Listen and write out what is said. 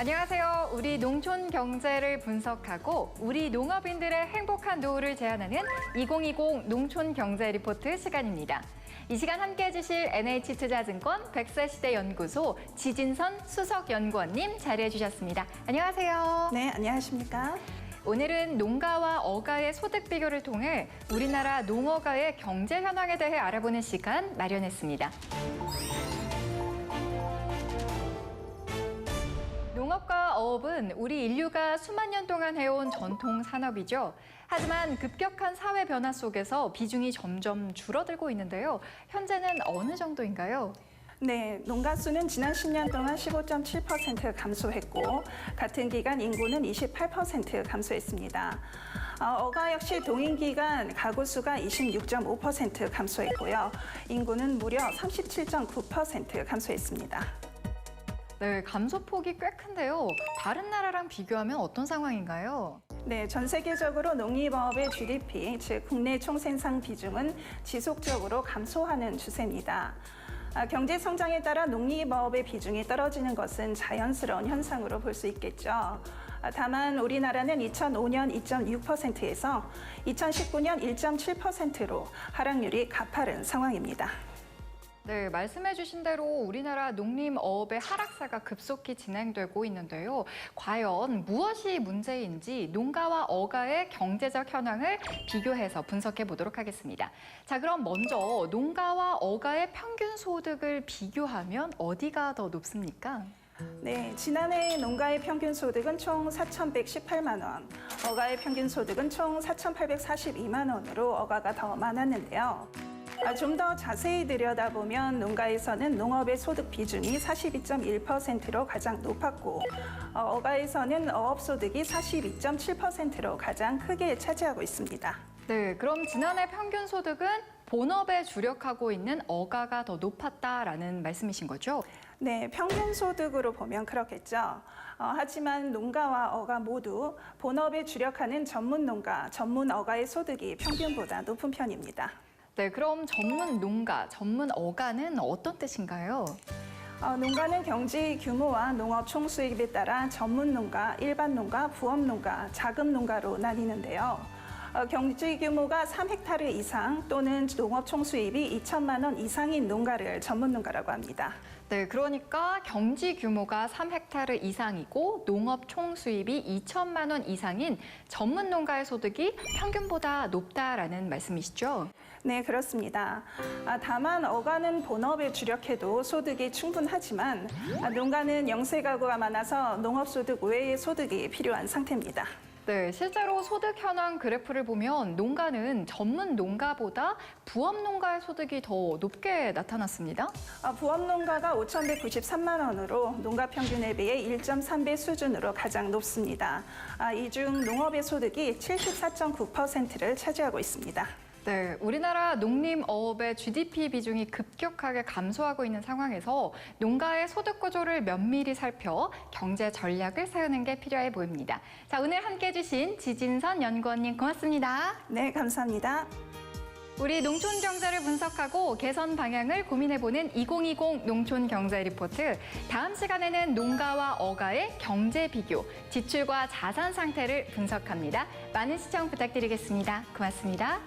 안녕하세요. 우리 농촌 경제를 분석하고 우리 농업인들의 행복한 노후를 제안하는 2020 농촌 경제 리포트 시간입니다. 이 시간 함께 해주실 NH투자증권 백세시대 연구소 지진선 수석 연구원님 자리해 주셨습니다. 안녕하세요. 네, 안녕하십니까? 오늘은 농가와 어가의 소득 비교를 통해 우리나라 농어가의 경제 현황에 대해 알아보는 시간 마련했습니다. 어업은 우리 인류가 수만 년 동안 해온 전통 산업이죠. 하지만 급격한 사회 변화 속에서 비중이 점점 줄어들고 있는데요. 현재는 어느 정도인가요? 네, 농가 수는 지난 10년 동안 15.7% 감소했고 같은 기간 인구는 28% 감소했습니다. 어, 어가 역시 동일 기간 가구 수가 26.5% 감소했고요. 인구는 무려 37.9% 감소했습니다. 네, 감소폭이 꽤 큰데요. 다른 나라랑 비교하면 어떤 상황인가요? 네, 전 세계적으로 농림업의 GDP, 즉 국내 총생산 비중은 지속적으로 감소하는 추세입니다. 아, 경제 성장에 따라 농림업의 비중이 떨어지는 것은 자연스러운 현상으로 볼 수 있겠죠. 아, 다만 우리나라는 2005년 2.6%에서 2019년 1.7%로 하락률이 가파른 상황입니다. 네, 말씀해주신 대로 우리나라 농림어업의 하락세가 급속히 진행되고 있는데요. 과연 무엇이 문제인지 농가와 어가의 경제적 현황을 비교해서 분석해 보도록 하겠습니다. 자, 그럼 먼저 농가와 어가의 평균 소득을 비교하면 어디가 더 높습니까? 네, 지난해 농가의 평균 소득은 총 4,118만 원, 어가의 평균 소득은 총 4,842만 원으로 어가가 더 많았는데요. 아, 좀더 자세히 들여다보면 농가에서는 농업의 소득 비중이 42.1%로 가장 높았고 어, 어가에서는 어업 소득이 42.7%로 가장 크게 차지하고 있습니다. 네, 그럼 지난해 평균 소득은 본업에 주력하고 있는 어가가 더 높았다라는 말씀이신 거죠? 네, 평균 소득으로 보면 그렇겠죠. 어, 하지만 농가와 어가 모두 본업에 주력하는 전문 농가, 전문 어가의 소득이 평균보다 높은 편입니다. 네, 그럼 전문 농가, 전문 어가는 어떤 뜻인가요? 어, 농가는 경제 규모와 농업 총 수입에 따라 전문 농가, 일반 농가, 부업 농가, 자금 농가로 나뉘는데요. 어, 경제 규모가 3헥타르 이상 또는 농업 총 수입이 2천만 원 이상인 농가를 전문 농가라고 합니다. 네, 그러니까 경지 규모가 3헥타르 이상이고 농업 총 수입이 2천만 원 이상인 전문 농가의 소득이 평균보다 높다라는 말씀이시죠? 네, 그렇습니다. 아, 다만 어가는 본업에 주력해도 소득이 충분하지만 아, 농가는 영세 가구가 많아서 농업 소득 외의 소득이 필요한 상태입니다. 네, 실제로 소득 현황 그래프를 보면 농가는 전문 농가보다 부업 농가의 소득이 더 높게 나타났습니다. 아, 부업 농가가 5,193만 원으로 농가 평균에 비해 1.3배 수준으로 가장 높습니다. 아, 이중 농업의 소득이 74.9%를 차지하고 있습니다. 네, 우리나라 농림어업의 GDP 비중이 급격하게 감소하고 있는 상황에서 농가의 소득 구조를 면밀히 살펴 경제 전략을 세우는 게 필요해 보입니다. 자, 오늘 함께 해 주신 지진선 연구원님 고맙습니다. 네, 감사합니다. 우리 농촌 경제를 분석하고 개선 방향을 고민해보는 2020 농촌 경제 리포트. 다음 시간에는 농가와 어가의 경제 비교, 지출과 자산 상태를 분석합니다. 많은 시청 부탁드리겠습니다. 고맙습니다.